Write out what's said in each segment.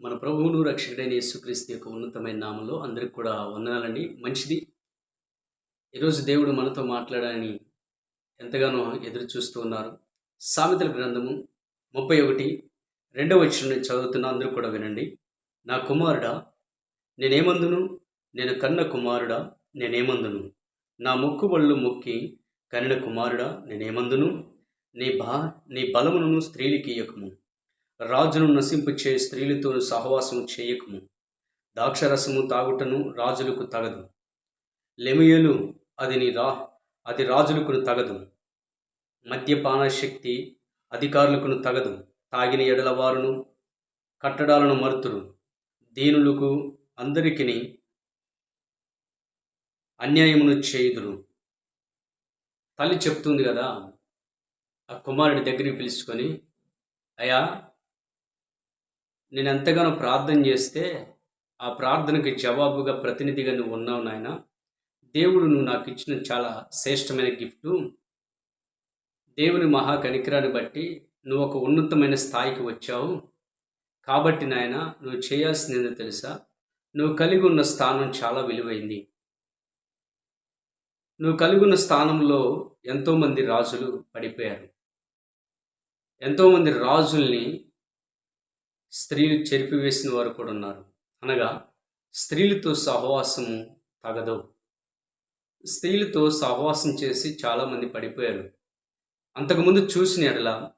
మన ప్రభువును రక్షకుడైన యేసుక్రీస్తు యొక్క ఉన్నతమైన నామంలో అందరికి కూడా వందనాలండి. మంచిది. ఈరోజు దేవుడు మనతో మాట్లాడాలని ఎంతగానో ఎదురు చూస్తూ ఉన్నారు. సామెతల గ్రంథము ముప్పై ఒకటి రెండవ వచ్చిన చదువుతున్న అందరూ కూడా వినండి. నా కుమారుడా నేనేమందును? నేను కన్న కుమారుడా నేనేమందును? నా మొక్కుబళ్ళు మొక్కి కనిన కుమారుడా నేనేమందును? నీ బా నీ బలమును స్త్రీలకి ఇయ్యకము రాజును నశింపుచే స్త్రీలతో సహవాసము చేయకము. ద్రాక్షరసము తాగుటను రాజులకు తగదు. లెమియలు అదిని రా అది రాజులకు తగదు. మద్యపాన శక్తి అధికారులకు తగదు. తాగిన ఎడల వారును కట్టడాలను మరుతురు. దీనులకు అందరికిని అన్యాయమును చేయుదురు. తల్లి చెప్తుంది కదా ఆ కుమారుడి దగ్గరికి పిలుచుకొని అయా నేను ఎంతగానో ప్రార్థన చేస్తే ఆ ప్రార్థనకి జవాబుగా ప్రతినిధిగా నువ్వు ఉన్నావు నాయన. దేవుడు నువ్వు నాకు ఇచ్చిన చాలా శ్రేష్టమైన గిఫ్టు. దేవుని మహా కనికరాన్ని బట్టి నువ్వు ఒక ఉన్నతమైన స్థాయికి వచ్చావు. కాబట్టి నాయన నువ్వు చేయాల్సింది తెలుసా? నువ్వు కలిగి ఉన్న స్థానం చాలా విలువైంది. నువ్వు కలిగి ఉన్న స్థానంలో ఎంతోమంది రాజులు పడిపోయారు. ఎంతోమంది రాజుల్ని స్త్రీలు చెరిపివేసిన వారు కూడా ఉన్నారు. అనగా స్త్రీలతో సహవాసము తగదు. స్త్రీలతో సహవాసం చేసి చాలామంది పడిపోయారు. అంతకుముందు చూసిన ఎడల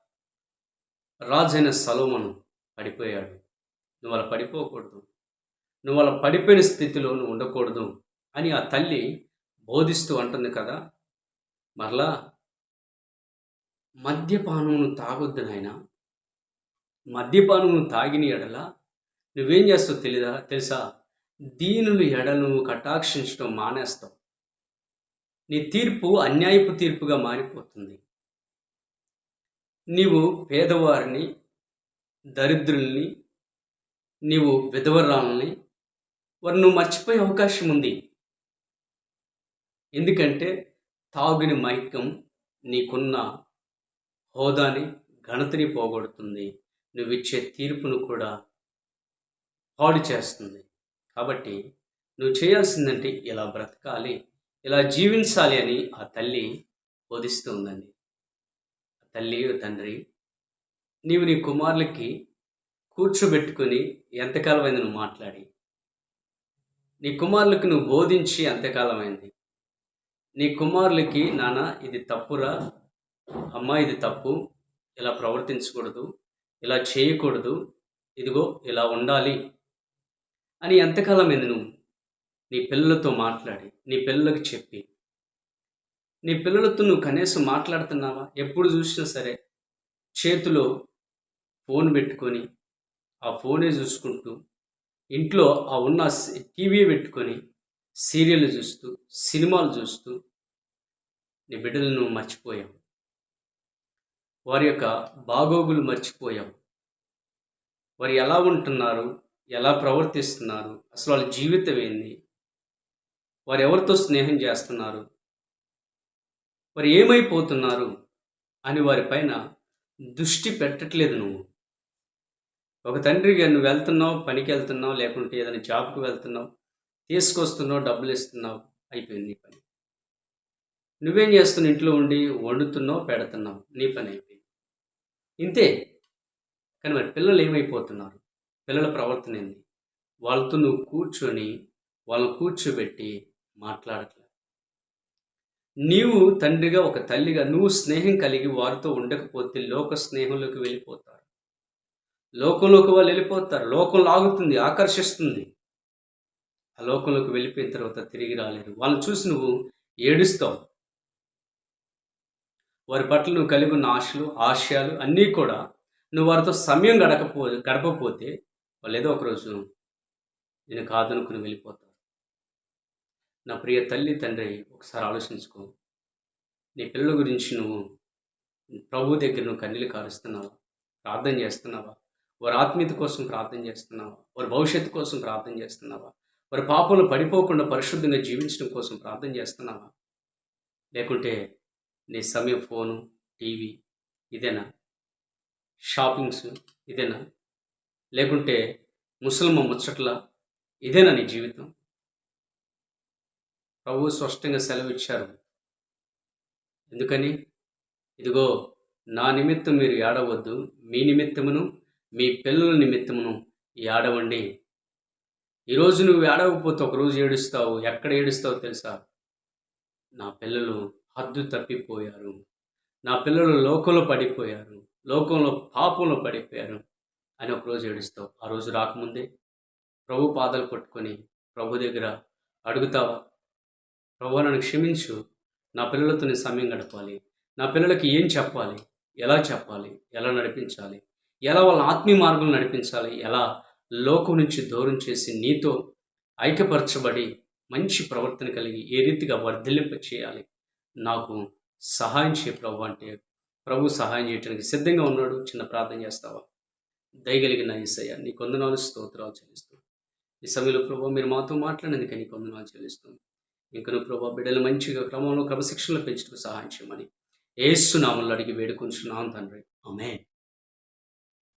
రాజైన సలోమను పడిపోయాడు. నువ్వు అలా పడిపోకూడదు. నువ్వు అలా పడిపోయిన స్థితిలో నువ్వు ఉండకూడదు అని ఆ తల్లి బోధిస్తూ అంటుంది కదా. మరలా మద్యపానమును తాగొద్దు నాయనా. మద్యపానం తాగిన ఎడల నువ్వేం చేస్తావు తెలియదా తెలుసా? దీనులు ఎడలు కటాక్షించడం మానేస్తావు. నీ తీర్పు అన్యాయపు తీర్పుగా మారిపోతుంది. నీవు పేదవారిని దరిద్రుల్ని నీవు విధవరాలని వారు నువ్వు మర్చిపోయే అవకాశం ఉంది. ఎందుకంటే తాగిన మైకం నీకున్న హోదాని ఘనతని పోగొడుతుంది. నువ్వు ఇచ్చే తీర్పును కూడా పాడు చేస్తుంది. కాబట్టి నువ్వు చేయాల్సిందంటే ఇలా బ్రతకాలి ఇలా జీవించాలి అని ఆ తల్లి బోధిస్తూ ఉందండి. తల్లి తండ్రి నీవు నీ కుమారులకి కూర్చోబెట్టుకొని ఎంతకాలమైంది నువ్వు మాట్లాడి? నీ కుమారులకు నువ్వు బోధించి ఎంతకాలమైంది? నీ కుమారులకి నాన్న ఇది తప్పురా? అమ్మ ఇది తప్పు. ఇలా ప్రవర్తించకూడదు. ఇలా చేయకూడదు. ఇదిగో ఇలా ఉండాలి. అని ఎంతకాలం ఏంది నువ్వు? నీ పిల్లలతో మాట్లాడి నీ పిల్లలకు చెప్పి. నీ పిల్లలతో నువ్వు కనీసం మాట్లాడుతున్నావా? ఎప్పుడు చూసినా సరే చేతిలో ఫోన్ పెట్టుకొని ఆ ఫోనే చూసుకుంటూ ఇంట్లో ఆ ఉన్న టీవీ పెట్టుకొని సీరియల్ చూస్తూ సినిమాలు చూస్తూ నీ బిడ్డలను నువ్వు మర్చిపోయావు. వారి యొక్క బాగోగులు మర్చిపోయాం. వారు ఎలా ఉంటున్నారు? ఎలా ప్రవర్తిస్తున్నారు? అసలు వాళ్ళ జీవితం ఏంది? వారు ఎవరితో స్నేహం చేస్తున్నారు? వారు ఏమైపోతున్నారు? అని వారిపైన దృష్టి పెట్టట్లేదు నువ్వు. ఒక తండ్రిగా నువ్వు వెళ్తున్నావు పనికి వెళ్తున్నావు లేకుంటే ఏదైనా జాబ్కి వెళ్తున్నావు తీసుకొస్తున్నావు డబ్బులు ఇస్తున్నావు అయిపోయింది పని. నువ్వేం చేస్తున్న ఇంట్లో ఉండి వండుతున్నావు పెడుతున్నావు. నీ పని అయిపోయింది ఇంతే. కానీ మరి పిల్లలు ఏమైపోతున్నారు? పిల్లల ప్రవర్తన ఏంది? వాళ్ళతో నువ్వు కూర్చొని వాళ్ళని కూర్చోబెట్టి మాట్లాడట్లేదు నీవు తండ్రిగా ఒక తల్లిగా నువ్వు స్నేహం కలిగి వారితో ఉండకపోతే లోక స్నేహంలోకి వెళ్ళిపోతారు. లోకంలోకి వాళ్ళు వెళ్ళిపోతారు. లోకం లాగుతుంది ఆకర్షిస్తుంది. ఆ లోకంలోకి వెళ్ళిపోయిన తర్వాత తిరిగి రాలేరు. వాళ్ళని చూసి నువ్వు ఏడుస్తావు. వారి పట్ల నువ్వు కలిగి ఉన్న ఆశలు ఆశయాలు అన్నీ కూడా నువ్వు వారితో సమయం గడకపో గడపకపోతే వాళ్ళు ఏదో ఒకరోజు నేను కాదనుకుని వెళ్ళిపోతాను నా ప్రియ తల్లి తండ్రి ఒకసారి ఆలోచించుకో. నీ పిల్లల గురించి నువ్వు ప్రభు దగ్గర నువ్వు కన్నీళ్ళు కారుస్తున్నావా? ప్రార్థన చేస్తున్నావా? వారి ఆత్మీయత కోసం ప్రార్థన చేస్తున్నావా? వారి భవిష్యత్తు కోసం ప్రార్థన చేస్తున్నావా? వారి పాపంలో పడిపోకుండా పరిశుద్ధంగా జీవించడం కోసం ప్రార్థన చేస్తున్నావా? లేకుంటే నీ సమయం ఫోను టీవీ ఇదేనా? షాపింగ్స్ ఇదేనా? లేకుంటే ముసలమ్మ ముచ్చట్ల ఇదేనా నీ జీవితం? ప్రభు స్పష్టంగా సెలవిచ్చారు. ఎందుకని? ఇదిగో నా నిమిత్తం మీరు ఏడవద్దు మీ నిమిత్తమును మీ పిల్లల నిమిత్తమును ఏడవండి. ఈరోజు నువ్వు ఏడవకపోతే ఒకరోజు ఏడుస్తావు. ఎక్కడ ఏడుస్తావు తెలుసా? నా పిల్లలు హద్దు తప్పిపోయారు. నా పిల్లలు లోకంలో పడిపోయారు. లోకంలో పాపంలో పడిపోయారు అని ఒకరోజు ఏడుస్తావు. ఆ రోజు రాకముందే ప్రభు పాదాలు పట్టుకొని ప్రభు దగ్గర అడుగుతావా? ప్రభు నన్ను క్షమించు. నా పిల్లలతో నేను సమయం గడపాలి. నా పిల్లలకి ఏం చెప్పాలి? ఎలా చెప్పాలి? ఎలా నడిపించాలి? ఎలా వాళ్ళ ఆత్మీయ మార్గం నడిపించాలి? ఎలా లోకం నుంచి దూరం చేసి నీతో ఐక్యపరచబడి మంచి ప్రవర్తన కలిగి ఏ రీతిగా వర్ధిల్లింప చేయాలి నాకు సహాయం చేయ ప్రభు అంటే ప్రభు సహాయం చేయడానికి సిద్ధంగా ఉన్నాడు చిన్న ప్రార్థన చేస్తావా? దయగలిగిన ఈసయ్య నీ కొందనాలు స్తోత్రాలు చెల్లిస్తూ. ఈ సమయంలో ప్రభు మీరు మాతో మాట్లాడినందుకే నీ కొందనాలు చెల్లిస్తాం. ఇంకను ప్రభు బిడ్డలు మంచిగా క్రమంలో క్రమశిక్షణలో పెంచుటకు సహాయం చేయమని ఏసునామంలో అడిగి వేడుకుంటున్నాం తండ్రి. ఆమెన్.